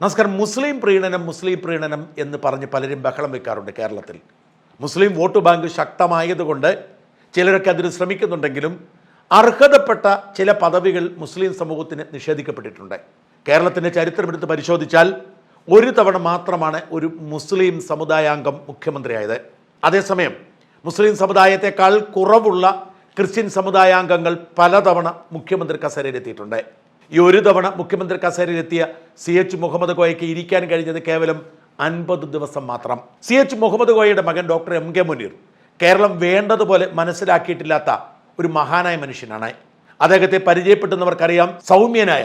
നമസ്കാരം. മുസ്ലിം പ്രീണനം മുസ്ലിം പ്രീണനം എന്ന് പറഞ്ഞ് പലരും ബഹളം വെക്കാറുണ്ട് കേരളത്തിൽ. മുസ്ലിം വോട്ട് ബാങ്ക് ശക്തമായതുകൊണ്ട് ചിലരൊക്കെ അതിന് ശ്രമിക്കുന്നുണ്ടെങ്കിലും അർഹതപ്പെട്ട ചില പദവികൾ മുസ്ലിം സമൂഹത്തിന് നിഷേധിക്കപ്പെട്ടിട്ടുണ്ട്. കേരളത്തിന്റെ ചരിത്രമെടുത്ത് പരിശോധിച്ചാൽ ഒരു തവണ മാത്രമാണ് ഒരു മുസ്ലിം സമുദായാംഗം മുഖ്യമന്ത്രിയായത്. അതേസമയം മുസ്ലിം സമുദായത്തെക്കാൾ കുറവുള്ള ക്രിസ്ത്യൻ സമുദായാംഗങ്ങൾ പലതവണ മുഖ്യമന്ത്രി കസേരയിലെത്തിയിട്ടുണ്ട്. ഈ ഒരു തവണ മുഖ്യമന്ത്രി കസേരയിലെത്തിയ സി എച്ച് മുഹമ്മദ് കോയയ്ക്ക് ഇരിക്കാൻ കഴിഞ്ഞത് കേവലം അൻപത് ദിവസം മാത്രം. സി എച്ച് മുഹമ്മദ് കോയയുടെ മകൻ doctor M K Muneer Keralam വേണ്ടതുപോലെ മനസ്സിലാക്കിയിട്ടില്ലാത്ത ഒരു മഹാനായ മനുഷ്യനാണ്. അദ്ദേഹത്തെ പരിചയപ്പെട്ടുന്നവർക്കറിയാം സൗമ്യനായ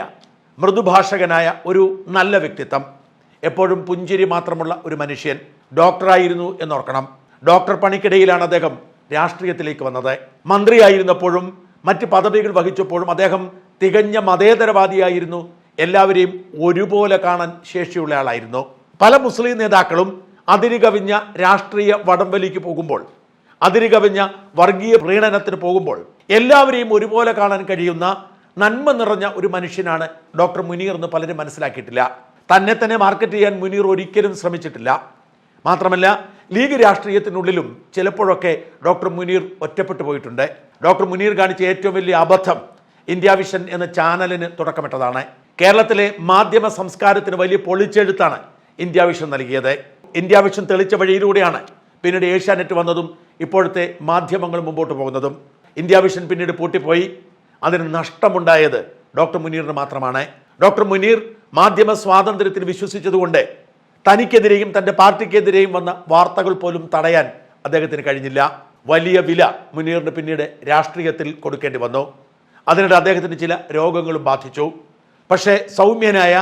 മൃദുഭാഷകനായ ഒരു നല്ല വ്യക്തിത്വം. എപ്പോഴും പുഞ്ചിരി മാത്രമുള്ള ഒരു മനുഷ്യൻ ഡോക്ടറായിരുന്നു എന്നോർക്കണം. ഡോക്ടർ പണിക്കിടയിലാണ് അദ്ദേഹം രാഷ്ട്രീയത്തിലേക്ക് വന്നത്. മന്ത്രിയായിരുന്നപ്പോഴും മറ്റ് പദവികൾ വഹിച്ചപ്പോഴും അദ്ദേഹം തികഞ്ഞ മതേതരവാദിയായിരുന്നു. എല്ലാവരെയും ഒരുപോലെ കാണാൻ ശേഷിയുള്ള ആളായിരുന്നു. പല മുസ്ലിം നേതാക്കളും അതിരുകവിഞ്ഞ രാഷ്ട്രീയ വടംവലിക്ക് പോകുമ്പോൾ അതിരുകവിഞ്ഞ വർഗീയ പ്രീണനത്തിന് പോകുമ്പോൾ എല്ലാവരെയും ഒരുപോലെ കാണാൻ കഴിയുന്ന നന്മ നിറഞ്ഞ ഒരു മനുഷ്യനാണ് ഡോക്ടർ മുനീർ എന്ന് പലരും മനസ്സിലാക്കിയിട്ടില്ല. തന്നെ തന്നെ മാർക്കറ്റ് ചെയ്യാൻ മുനീർ ഒരിക്കലും ശ്രമിച്ചിട്ടില്ല. മാത്രമല്ല ലീഗ് രാഷ്ട്രീയത്തിനുള്ളിലും ചിലപ്പോഴൊക്കെ ഡോക്ടർ മുനീർ ഒറ്റപ്പെട്ടു പോയിട്ടുണ്ട്. ഡോക്ടർ മുനീർ കാണിച്ച ഏറ്റവും വലിയ അബദ്ധം ഇന്ത്യ വിഷൻ എന്ന ചാനലിന് തുടക്കമിട്ടതാണ്. കേരളത്തിലെ മാധ്യമ സംസ്കാരത്തിന് വലിയ പൊളിച്ചെഴുത്താണ് ഇന്ത്യ വിഷൻ നൽകിയത്. ഇന്ത്യ വിഷൻ തെളിച്ച വഴിയിലൂടെയാണ് പിന്നീട് ഏഷ്യാനെറ്റ് വന്നതും ഇപ്പോഴത്തെ മാധ്യമങ്ങൾ മുമ്പോട്ട് പോകുന്നതും. ഇന്ത്യ വിഷൻ പിന്നീട് പൂട്ടിപ്പോയി. അതിന് നഷ്ടമുണ്ടായത് ഡോക്ടർ മുനീറിന് മാത്രമാണ്. ഡോക്ടർ മുനീർ മാധ്യമ സ്വാതന്ത്ര്യത്തിന് വിശ്വസിച്ചതുകൊണ്ട് തനിക്കെതിരെയും തന്റെ പാർട്ടിക്കെതിരെയും വന്ന വാർത്തകൾ പോലും തടയാൻ അദ്ദേഹത്തിന് കഴിഞ്ഞില്ല. വലിയ വില മുനീറിന് പിന്നീട് രാഷ്ട്രീയത്തിൽ കൊടുക്കേണ്ടി വന്നു. അതിനിടെ അദ്ദേഹത്തിന് ചില രോഗങ്ങളും ബാധിച്ചു. പക്ഷേ സൗമ്യനായ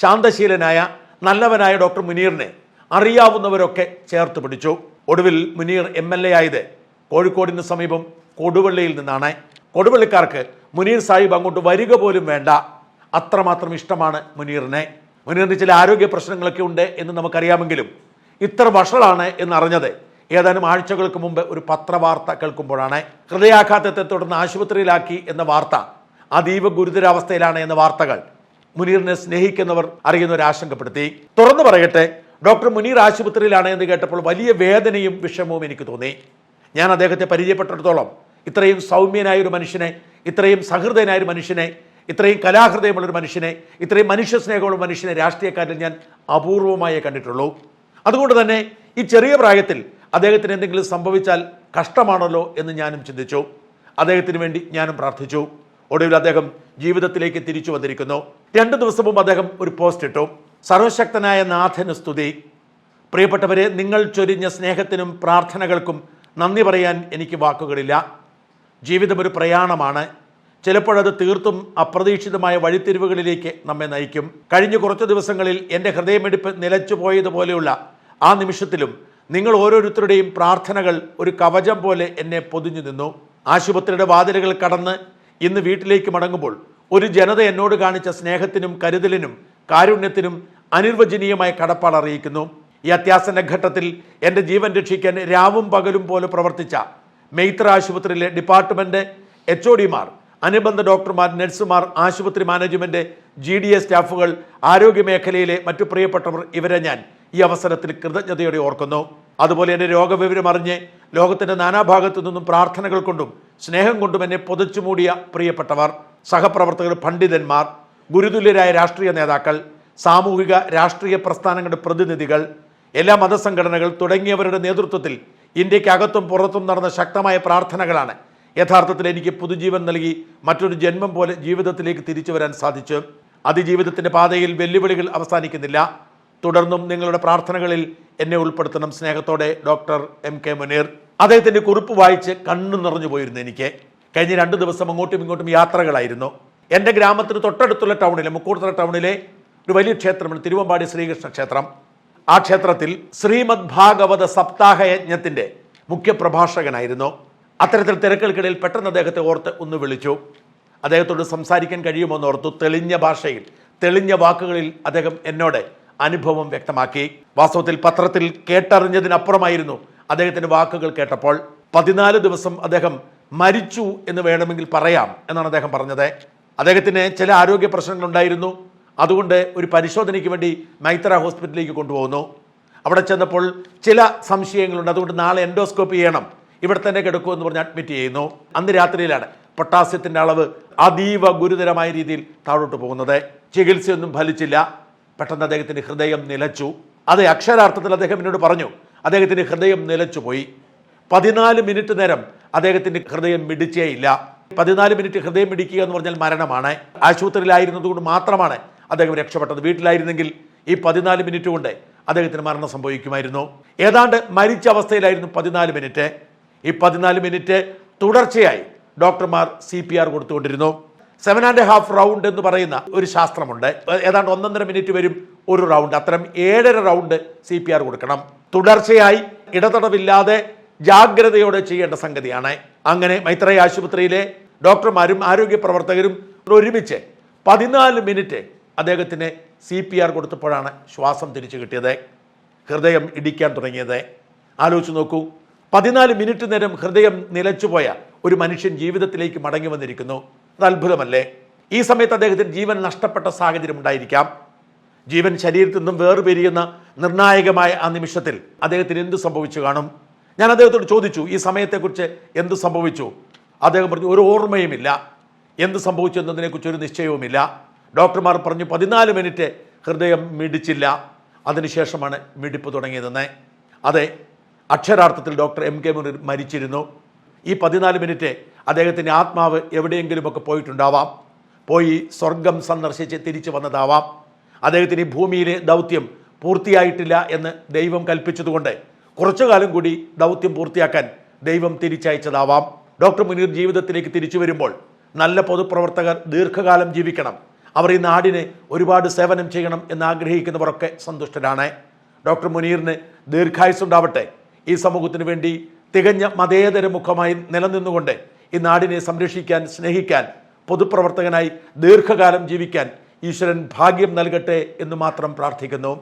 ശാന്തശീലനായ നല്ലവനായ ഡോക്ടർ മുനീറിനെ അറിയാവുന്നവരൊക്കെ ചേർത്ത് പിടിച്ചു. ഒടുവിൽ മുനീർ എം എൽ എ ആയത് കോഴിക്കോടിന് സമീപം കൊടുവള്ളിയിൽ നിന്നാണ്. കൊടുവള്ളിക്കാർക്ക് മുനീർ സാഹിബ് അങ്ങോട്ട് വരിക പോലും വേണ്ട. അത്രമാത്രം ഇഷ്ടമാണ് മുനീറിനെ. മുനീറിന് ചില ആരോഗ്യ പ്രശ്നങ്ങളൊക്കെ ഉണ്ട് എന്ന് നമുക്കറിയാമെങ്കിലും ഇത്ര വഷളാണ് എന്നറിഞ്ഞത് ഏതാനും ആഴ്ചകൾക്ക് മുമ്പ് ഒരു പത്രവാർത്ത കേൾക്കുമ്പോഴാണ് ഹൃദയാഘാതത്തെ തുടർന്ന് ആശുപത്രിയിലാക്കി എന്ന വാർത്ത. അതീവ ഗുരുതരാവസ്ഥയിലാണ് എന്ന വാർത്തകൾ മുനീറിനെ സ്നേഹിക്കുന്നവർ അറിയുന്നവർ ആശങ്കപ്പെടുത്തി. തുറന്നു പറയട്ടെ ഡോക്ടർ മുനീർ ആശുപത്രിയിലാണ് എന്ന് കേട്ടപ്പോൾ വലിയ വേദനയും വിഷമവും എനിക്ക് തോന്നി. ഞാൻ അദ്ദേഹത്തെ പരിചയപ്പെട്ടിടത്തോളം ഇത്രയും സൗമ്യനായ ഒരു മനുഷ്യനെ ഇത്രയും സഹൃദയനായ ഒരു മനുഷ്യനെ ഇത്രയും കലാഹൃദയമുള്ള ഒരു മനുഷ്യനെ ഇത്രയും മനുഷ്യ സ്നേഹമുള്ള മനുഷ്യനെ രാഷ്ട്രീയക്കാരിൽ ഞാൻ അപൂർവമായേ കണ്ടിട്ടുള്ളൂ. അതുകൊണ്ട് തന്നെ ഈ ചെറിയ പ്രായത്തിൽ അദ്ദേഹത്തിന് എന്തെങ്കിലും സംഭവിച്ചാൽ കഷ്ടമാണല്ലോ എന്ന് ഞാനും ചിന്തിച്ചു. അദ്ദേഹത്തിന് വേണ്ടി ഞാനും പ്രാർത്ഥിച്ചു. ഒടുവിൽ അദ്ദേഹം ജീവിതത്തിലേക്ക് തിരിച്ചു വന്നിരിക്കുന്നു. രണ്ടു ദിവസം മുമ്പ് അദ്ദേഹം ഒരു പോസ്റ്റ് ഇട്ടു. സർവശക്തനായ നാഥന് സ്തുതി. പ്രിയപ്പെട്ടവരെ നിങ്ങൾ ചൊരിഞ്ഞ സ്നേഹത്തിനും പ്രാർത്ഥനകൾക്കും നന്ദി പറയാൻ എനിക്ക് വാക്കുകളില്ല. ജീവിതം ഒരു പ്രയാണമാണ്. ചിലപ്പോഴത് തീർത്തും അപ്രതീക്ഷിതമായ വഴിത്തിരിവുകളിലേക്ക് നമ്മെ നയിക്കും. കഴിഞ്ഞ കുറച്ച് ദിവസങ്ങളിൽ എന്റെ ഹൃദയമെടുപ്പ് നിലച്ചു പോയതുപോലെയുള്ള ആ നിമിഷത്തിലും നിങ്ങൾ ഓരോരുത്തരുടെയും പ്രാർത്ഥനകൾ ഒരു കവചം പോലെ എന്നെ പൊതിഞ്ഞു നിന്നു. ആശുപത്രിയുടെ വാതിലുകൾ കടന്ന് ഇന്ന് വീട്ടിലേക്ക് മടങ്ങുമ്പോൾ ഒരു ജനത എന്നോട് കാണിച്ച സ്നേഹത്തിനും കരുതലിനും കാരുണ്യത്തിനും അനിർവചനീയമായ കടപ്പാട് അറിയിക്കുന്നു. ഈ അത്യാസന്ന ഘട്ടത്തിൽ എന്റെ ജീവൻ രക്ഷിക്കാൻ രാവും പകലും പോലെ പ്രവർത്തിച്ച മെയ്ത്ര ആശുപത്രിയിലെ ഡിപ്പാർട്ട്മെന്റ് എച്ച് ഒ ഡിമാർ അനുബന്ധ ഡോക്ടർമാർ നഴ്സുമാർ ആശുപത്രി മാനേജ്മെന്റ് ജി ഡി എ സ്റ്റാഫുകൾ ആരോഗ്യ മേഖലയിലെ മറ്റു പ്രിയപ്പെട്ടവർ ഇവരെ ഞാൻ ഈ അവസരത്തിൽ കൃതജ്ഞതയോടെ ഓർക്കുന്നു. അതുപോലെ എന്റെ രോഗവിവരം അറിഞ്ഞ് ലോകത്തിന്റെ നാനാഭാഗത്തു നിന്നും പ്രാർത്ഥനകൾ കൊണ്ടും സ്നേഹം കൊണ്ടും എന്നെ പൊതിച്ചു മൂടിയ പ്രിയപ്പെട്ടവർ സഹപ്രവർത്തകർ പണ്ഡിതന്മാർ ഗുരുതുല്യരായ രാഷ്ട്രീയ നേതാക്കൾ സാമൂഹിക രാഷ്ട്രീയ പ്രസ്ഥാനങ്ങളുടെ പ്രതിനിധികൾ എല്ലാ മതസംഘടനകൾ തുടങ്ങിയവരുടെ നേതൃത്വത്തിൽ ഇന്ത്യക്കകത്തും പുറത്തും നടന്ന ശക്തമായ പ്രാർത്ഥനകളാണ് യഥാർത്ഥത്തിൽ എനിക്ക് പുതുജീവൻ നൽകി മറ്റൊരു ജന്മം പോലെ ജീവിതത്തിലേക്ക് തിരിച്ചു വരാൻ സാധിച്ചു. അതിജീവിതത്തിന്റെ പാതയിൽ വെല്ലുവിളികൾ അവസാനിക്കുന്നില്ല. തുടർന്നും നിങ്ങളുടെ പ്രാർത്ഥനകളിൽ എന്നെ ഉൾപ്പെടുത്തണം. സ്നേഹത്തോടെ ഡോക്ടർ എം കെ മുനീർ. അദ്ദേഹത്തിന്റെ കുറിപ്പ് വായിച്ച് കണ്ണു നിറഞ്ഞു പോയിരുന്നു എനിക്ക്. കഴിഞ്ഞ രണ്ട് ദിവസം അങ്ങോട്ടും ഇങ്ങോട്ടും യാത്രകളായിരുന്നു. എന്റെ ഗ്രാമത്തിന് തൊട്ടടുത്തുള്ള ടൗണിലെ മുക്കൂർത്തല ടൗണിലെ ഒരു വലിയ ക്ഷേത്രമാണ് തിരുവമ്പാടി ശ്രീകൃഷ്ണ ക്ഷേത്രം. ആ ക്ഷേത്രത്തിൽ ശ്രീമദ് ഭാഗവത സപ്താഹ യജ്ഞത്തിന്റെ മുഖ്യ പ്രഭാഷകനായിരുന്നു. അത്തരത്തിൽ തിരക്കുകൾക്കിടയിൽ പെട്ടെന്ന് അദ്ദേഹത്തെ ഓർത്ത് ഒന്ന് വിളിച്ചു. അദ്ദേഹത്തോട് സംസാരിക്കാൻ കഴിയുമോ എന്ന് ഓർത്തു തെളിഞ്ഞ ഭാഷയിൽ തെളിഞ്ഞ വാക്കുകളിൽ അദ്ദേഹം എന്നോട് അനുഭവം വ്യക്തമാക്കി. വാസ്തവത്തിൽ പത്രത്തിൽ കേട്ടറിഞ്ഞതിനപ്പുറമായിരുന്നു അദ്ദേഹത്തിന്റെ വാക്കുകൾ കേട്ടപ്പോൾ പതിനാല് ദിവസം അദ്ദേഹം മരിച്ചു എന്ന് വേണമെങ്കിൽ പറയാം എന്നാണ് അദ്ദേഹം പറഞ്ഞത്. അദ്ദേഹത്തിന് ചില ആരോഗ്യ പ്രശ്നങ്ങളുണ്ടായിരുന്നു. അതുകൊണ്ട് ഒരു പരിശോധനയ്ക്ക് വേണ്ടി മൈത്ര ഹോസ്പിറ്റലിലേക്ക് കൊണ്ടുപോകുന്നു. അവിടെ ചെന്നപ്പോൾ ചില സംശയങ്ങളുണ്ട്. അതുകൊണ്ട് നാളെ എൻഡോസ്കോപ്പ് ചെയ്യണം. ഇവിടെ തന്നെ കിടക്കൂ എന്ന് പറഞ്ഞ് അഡ്മിറ്റ് ചെയ്യുന്നു. അന്ന് രാത്രിയിലാണ് പൊട്ടാസ്യത്തിന്റെ അളവ് അതീവ ഗുരുതരമായ രീതിയിൽ താഴോട്ട് പോകുന്നത്. ചികിത്സയൊന്നും ഫലിച്ചില്ല. പെട്ടെന്ന് അദ്ദേഹത്തിന് ഹൃദയം നിലച്ചു. അത് അക്ഷരാർത്ഥത്തിൽ അദ്ദേഹം എന്നോട് പറഞ്ഞു അദ്ദേഹത്തിന് ഹൃദയം നിലച്ചു പോയി. പതിനാല് മിനിറ്റ് നേരം അദ്ദേഹത്തിന്റെ ഹൃദയം മിടിച്ചേയില്ല പതിനാല് മിനിറ്റ് ഹൃദയം മിടിക്കുക എന്ന് പറഞ്ഞാൽ മരണമാണ്. ആശുപത്രിയിലായിരുന്നതുകൊണ്ട് മാത്രമാണ് അദ്ദേഹം രക്ഷപ്പെട്ടത്. വീട്ടിലായിരുന്നെങ്കിൽ ഈ പതിനാല് മിനിറ്റ് കൊണ്ട് അദ്ദേഹത്തിന് മരണം സംഭവിക്കുമായിരുന്നു. ഏതാണ്ട് മരിച്ച അവസ്ഥയിലായിരുന്നു പതിനാല് മിനിറ്റ്. ഈ പതിനാല് മിനിറ്റ് തുടർച്ചയായി ഡോക്ടർമാർ സി പി ആർ കൊടുത്തുകൊണ്ടിരുന്നു. സെവൻ ആൻഡ് ഹാഫ് റൗണ്ട് എന്ന് പറയുന്ന ഒരു ശാസ്ത്രമുണ്ട്. ഏതാണ്ട് ഒന്നൊന്നര മിനിറ്റ് വരും ഒരു റൗണ്ട് അത്തരം ഏഴര റൗണ്ട് സി പി ആർ കൊടുക്കണം. തുടർച്ചയായി ഇടതടവില്ലാതെ ജാഗ്രതയോടെ ചെയ്യേണ്ട സംഗതിയാണ്. അങ്ങനെ മൈത്രേയ ആശുപത്രിയിലെ ഡോക്ടർമാരും ആരോഗ്യ പ്രവർത്തകരും ഒരുമിച്ച് പതിനാല് മിനിറ്റ് അദ്ദേഹത്തിന് സി പി ആർ കൊടുത്തപ്പോഴാണ് ശ്വാസം തിരിച്ചു കിട്ടിയത്. ഹൃദയം ഇടിക്കാൻ തുടങ്ങിയത്. ആലോചിച്ച് നോക്കൂ. പതിനാല് മിനിറ്റ് നേരം ഹൃദയം നിലച്ചുപോയ ഒരു മനുഷ്യൻ ജീവിതത്തിലേക്ക് മടങ്ങി വന്നിരിക്കുന്നു. അത് അത്ഭുതമല്ലേ? ഈ സമയത്ത് അദ്ദേഹത്തിന് ജീവൻ നഷ്ടപ്പെട്ട സാഹചര്യം ഉണ്ടായിരിക്കാം. ജീവൻ ശരീരത്തിൽ നിന്നും വേർപിരിയുന്ന നിർണായകമായ ആ നിമിഷത്തിൽ അദ്ദേഹത്തിന് എന്ത് സംഭവിച്ചു കാണും? ഞാൻ അദ്ദേഹത്തോട് ചോദിച്ചു ഈ സമയത്തെക്കുറിച്ച് എന്ത് സംഭവിച്ചു? അദ്ദേഹം പറഞ്ഞു ഒരു ഓർമ്മയുമില്ല. എന്ത് സംഭവിച്ചു എന്നതിനെക്കുറിച്ച് ഒരു നിശ്ചയവുമില്ല. ഡോക്ടർമാർ പറഞ്ഞു പതിനാല് മിനിറ്റ് ഹൃദയം മിടിച്ചില്ല. അതിനുശേഷമാണ് മിടിപ്പ് തുടങ്ങിയതെന്ന്. അതെ അക്ഷരാർത്ഥത്തിൽ ഡോക്ടർ എം കെ മുനീർ മരിച്ചിരുന്നു. ഈ പതിനാല് മിനിറ്റ് അദ്ദേഹത്തിന്റെ ആത്മാവ് എവിടെയെങ്കിലുമൊക്കെ പോയിട്ടുണ്ടാവാം. പോയി സ്വർഗം സന്ദർശിച്ച് തിരിച്ചു വന്നതാവാം. അദ്ദേഹത്തിന് ഈ ഭൂമിയിലെ ദൗത്യം പൂർത്തിയായിട്ടില്ല എന്ന് ദൈവം കൽപ്പിച്ചതുകൊണ്ട് കുറച്ചു കാലം കൂടി ദൗത്യം പൂർത്തിയാക്കാൻ ദൈവം തിരിച്ചയച്ചതാവാം. ഡോക്ടർ മുനീർ ജീവിതത്തിലേക്ക് തിരിച്ചു വരുമ്പോൾ നല്ല പൊതുപ്രവർത്തകർ ദീർഘകാലം ജീവിക്കണം. അവർ ഈ നാടിന് ഒരുപാട് സേവനം ചെയ്യണം എന്ന് ആഗ്രഹിക്കുന്നവരൊക്കെ സന്തുഷ്ടരാണ്. ഡോക്ടർ മുനീറിന് ദീർഘായുസ് ഉണ്ടാവട്ടെ ഈ സമൂഹത്തിന് വേണ്ടി തികഞ്ഞ മതേതര മുഖമായി നിലനിന്നുകൊണ്ട് ഈ നാടിനെ സംരക്ഷിക്കാൻ സ്നേഹിക്കാൻ പൊതുപ്രവർത്തകനായി ദീർഘകാലം ജീവിക്കാൻ ഈശ്വരൻ ഭാഗ്യം നൽകട്ടെ എന്ന് മാത്രം പ്രാർത്ഥിക്കുന്നു.